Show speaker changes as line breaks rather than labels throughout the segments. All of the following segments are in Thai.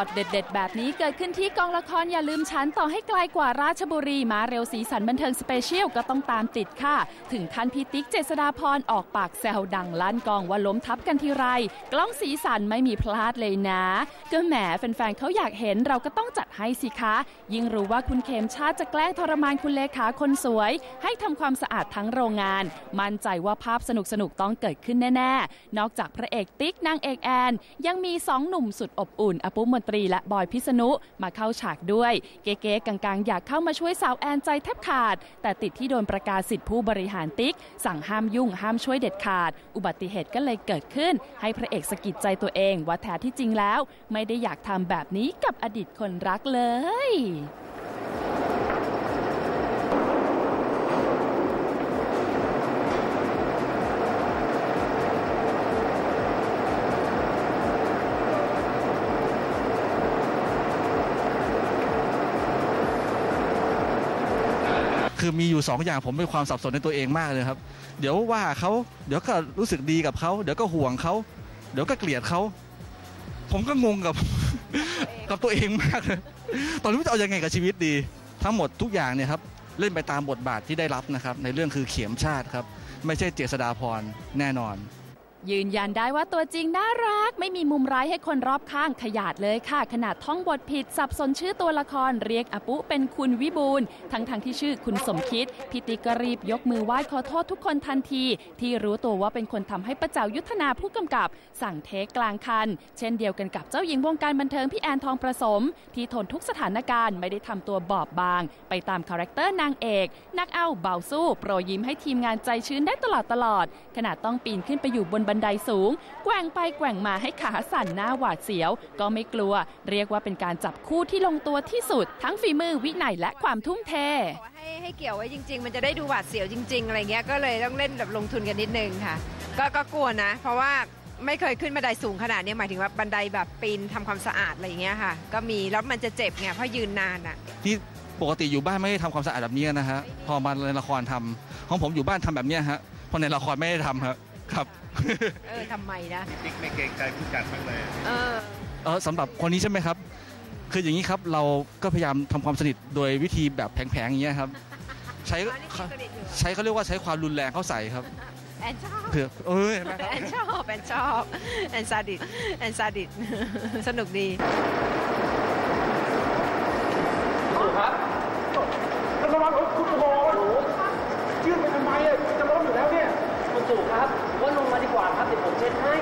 ็อตเด็ด ๆ แบบนี้เกิดขึ้นที่กองละครอย่าลืมฉันต่อให้ไกลกว่าราชบุรีมาเร็วสีสันบันเทิงสเปเชียลก็ต้องตามติดค่ะ ถึงขั้นพิติกเจษดาพรออกปากแซวดังลั่นกองว่าล้มทับกันทีไร กล้องสีสันไม่มีพลาดเลยนะ ก็แหมแฟนๆเขาอยากเห็นเราก็ต้องจัดให้สิคะ ยิ่งรู้ว่าคุณเขมชาติจะแกล้งทรมานคุณเลขาคนสวย ให้ทำความสะอาดทั้งโรงงาน มั่นใจว่าภาพสนุกๆต้องเกิดขึ้นแน่ๆนอกจากพระเอกติ๊กนางเอกแอนยังมีสองหนุ่มสุดอบอุ่นอปุมนตรีและบอยพิษณุมาเข้าฉากด้วย เก๋ๆกังๆ อยากเข้ามาช่วยสาวแอนใจแทบขาด แต่ติดที่โดนประกาศสิทธิผู้บริหารติ๊ก สั่งห้ามยุ่งห้ามช่วยเด็ดขาด อุบัติเหตุก็เลยเกิดขึ้น ให้พระเอกสะกิดใจตัวเองว่าแท้ที่จริงแล้ว ไม่ได้อยากทำแบบนี้กับอดีตคนรักเลย
คือมีอยู่สองอย่างผมเป็นความสับสนในตัวเองมากเลยครับ เดี๋ยวว่าเขาเดี๋ยวก็รู้สึกดีกับเขาเดี๋ยวก็ห่วงเขาเดี๋ยวก็เกลียดเขาผมก็งงกับกับตัวเองมากเลยตอนนี้จะเอาอยังไงกับชีวิตดี ทั้งหมดทุกอย่างเนี่ยครับเล่นไปตามบทบาทที่ได้รับนะครับในเรื่องคือเขียมชาติครับไม่ใช่เจษดาพรแน่นอน
ยืนยันได้ว่าตัวจริงน่ารัก ไม่มีมุมร้ายให้คนรอบข้างขยาดเลยค่ะ ขนาดท่องบทผิดสับสนชื่อตัวละครเรียกอปุเป็นคุณวิบูลย์ทั้งทงๆที่ชื่อคุณสมคิดพิติกรีบยกมือไหว้ขอโทษทุกคนทันที ที่รู้ตัวว่าเป็นคนทำให้ประเจ้ายุทธนาผู้กำกับ สั่งเทคกลางคัน เช่นเดียวกันกับเจ้าหญิงวงการบันเทิงพี่แอนทองประสม ที่ทนทุกสถานการณ์ไม่ได้ทำตัวบอบบาง ไปตามคาแรคเตอร์นางเอกนักเอาเบาสู้โปรยยิ้มให้ทีมงานใจชื้นได้ตลอดตลอดขนาดต้องปีนขึ้นไปอยู่บนบันไดสูง แกว่งไปแกว่งมาให้ขาสั่นหน้าหวาดเสียว ก็ไม่กลัว เรียกว่าเป็นการจับคู่ที่ลงตัวที่สุด ทั้งฝีมือวินัยและความทุ่มเท
ให้ให้เกี่ยวไว้จริง ๆ มันจะได้ดูหวาดเสียวจริง ๆ อะไรเงี้ยก็เลยต้องเล่นแบบลงทุนกันนิดนึงค่ะ ก็ก็กลัวนะ เพราะว่าไม่เคยขึ้นบันไดสูงขนาดนี้หมายถึงว่าบันไดแบบปีนทำความสะอาดอะไรอย่างเงี้ยค่ะ ก็มีแล้วมันจะเจ็บไงเพราะยืนนานอะ
ที่ปกติอยู่บ้านไม่ได้ทำความสะอาดแบบนี้นะฮะพอมาในละครทำของผมอยู่บ้านทำแบบเนี้ยฮะพอในละครไม่ได้ทำครับ ครับ
เออทำไมนะ
ติ๊กไม่เกรงใจผู้จัดบ้างเลย
เออ
เออสำหรับคนนี้ใช่ไหมครับ คืออย่างนี้ครับเราก็พยายามทำความสนิทโดยวิธีแบบแผลงๆอย่างเงี้ยครับ ใช้
อ๋อนี่คือสนิทอยู่
ใช้เขาเรียกว่าใช้ความรุนแรงเข้าใส่ครับ
แอนชอบ
เผื่อเอ้ยเห็นไหมครับ
แอนชอบแอนชอบแอนซาดิสแอนซาดิสสนุกดี
ระวังคุณโอ้โหยื่นไปทำไมอะจะล้มอยู่แล้วเนี่ย
ตู่ครับ ว่าลงมาดีกว่าครับเดี๋ยวผมเช็ดให้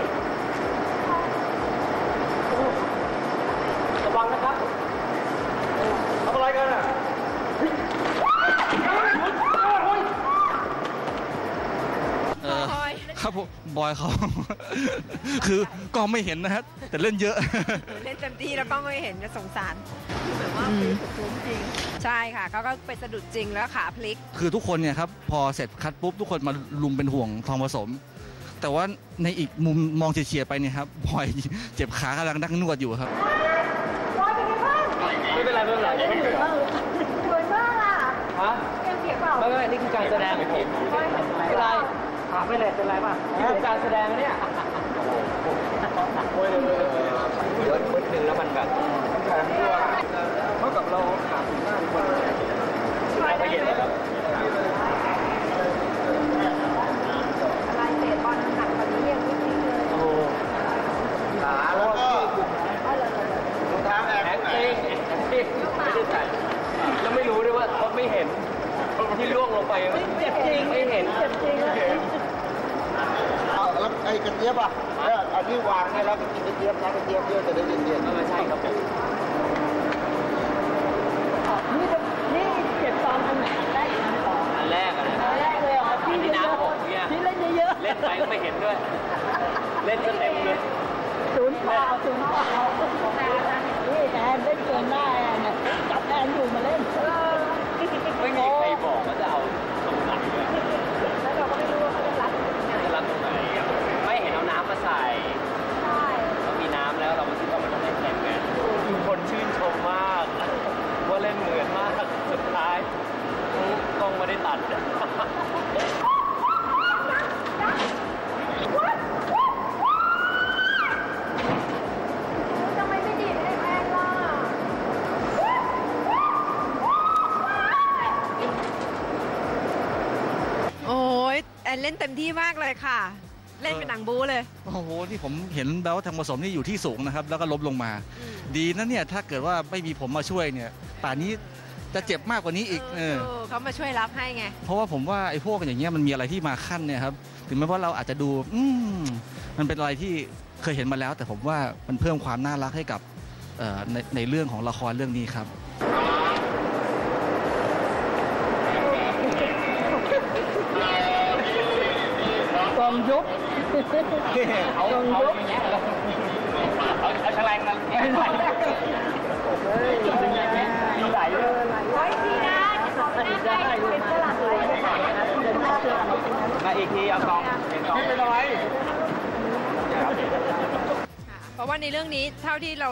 ระวังนะครับ
ทำอะไรกันอะ
เออบ
อย
ครับผมบอยเขาคือกล้องไม่เห็นนะฮะแต่เล่นเยอะ
เล่นเต็มที่แล้วก็ไม่เห็นจะสงสารแต่ว่าพลิกจริง ใช่ค่ะเขาก็ไปสะดุดจริงแล้วขาพลิก
คือทุกคนเนี่ยครับพอเสร็จคัดปุ๊บทุกคนมาลุมเป็นห่วงทองผสม แต่ว่าในอีกมุมมองเฉียดๆไปเนี่ยครับบอยเจ็บขากำลังนั่งนวดอยู่ครับ
ไม่เป็นไรไม่เป็นไรไม่เป็นไร
สวยมากอะ
ฮะ
เกมเสียเปล่า
ไม่เป็นไรนี่คือการแสดงของผมไม่เป็นไรถามไม่เลยเป็นไรป่ะนี่คือการแสดงนะเนี่ยโอ้ยเลยเยอะนิดนึงแล้วมันแบบแข็งตัวเท่ากับเราขาดหน้าคนไปเย็นเลยครับ
อะไรเตะบอลหนักกว่านี้ยังไม่จริงเลย
โอ้โห
ขาแล้วก็รองเท้าแอ
แอ
ร์
ค
ไหน
ติ้งแอคติ้งไม่ได้ใส่แล้วไม่รู้ด้วยว่าเขาไม่เห็นที่ล่วงลงไปเจ็บจริงไม่เห็นเจ็บจริง
เอาแล้วไอ้ กระเจี๊ยบอะเอออันนี้วางให้แล้วก็กินกระเจี๊ยบนะกระเจี๊ยบเยอะจะได้เย็นๆ
ไม่ใช่ครับผม
นี่จะนี่เจ็บตอนอันไหนอันแรกอันสอง
อันแรกอะนะ
อันแรกเลยเหรอ
อันที่น้ำผมเนี่ย
ที่เล่นเยอะ
เล่นไปก็ไม่เห็นด้วย เล่นก็เต็มเลย
ๆศูนย์เปล่าศูนย์เปล่านี่แอนเล่นเกินหน้าแอนน่ะจับแอนอยู่มาเล่
น เล่นเต็มที่มากเลยค่ะ เล่นเป็นหนังบูเลย
โอ้โหที่ผมเห็นแล้วทางผสมนี่อยู่ที่สูงนะครับ แล้วก็ล้มลงมา
อืม
ดีนะเนี่ยถ้าเกิดว่าไม่มีผมมาช่วยเนี่ยป่านนี้จะเจ็บมากกว่านี้อีกเออ
เออเขามาช่วยรับให้ไง
เพราะว่าผมว่าไอ้พวกอย่างเงี้ยมันมีอะไรที่มาขั้นเนี่ยครับถึงแม้ว่าเราอาจจะดูอืมมันเป็นอะไรที่เคยเห็นมาแล้ว แต่ผมว่ามันเพิ่มความน่ารักให้กับเอ่อในในเรื่องของละครเรื่องนี้ครับ
กองยุบ
เอาเอาอย่างเงี้ยเอาเอาแฉลงมาไม่ไหลมีไหลเลยมาอีกทีเอากองเป็นกองเป็นอะไร
เพราะว่าในเรื่องนี้เท่าที่เรา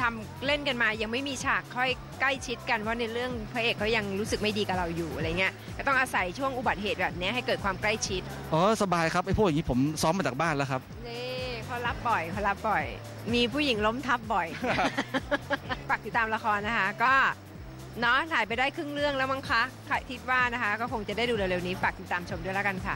ทำเล่นกันมายังไม่มีฉากค่อยใกล้ชิดกันเพราะในเรื่องพระเอกเขายังรู้สึกไม่ดีกับเราอยู่อะไรเงี้ยก็ต้องอาศัยช่วงอุบัติเหตุแบบเนี้ยให้เกิดความใกล้ชิด
อ๋อสบายครับไอ้พวกอย่างนี้ผมซ้อมมาจากบ้านแล้วครับ
นี่เขารับบ่อยเขารับบ่อย มีผู้หญิงล้มทับบ่อยฝากติดตามละครนะคะ ก็เนาะถ่ายไปได้ครึ่งเรื่องแล้วมั้งคะคิดว่านะคะ ก็คงจะได้ดูเร็วๆนี้ฝากติดตามชมด้วยแล้วกันค่ะ